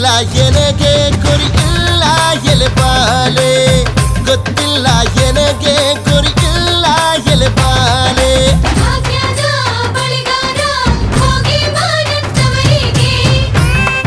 ಗೊತ್ತಿಲ್ಲ ಎನಗೆ ಗುರಿ ಇಲ್ಲ ಎಲೆ ಬಾಲೆ? ಗೊತ್ತಿಲ್ಲ ಎನಗೆ ಗುರಿ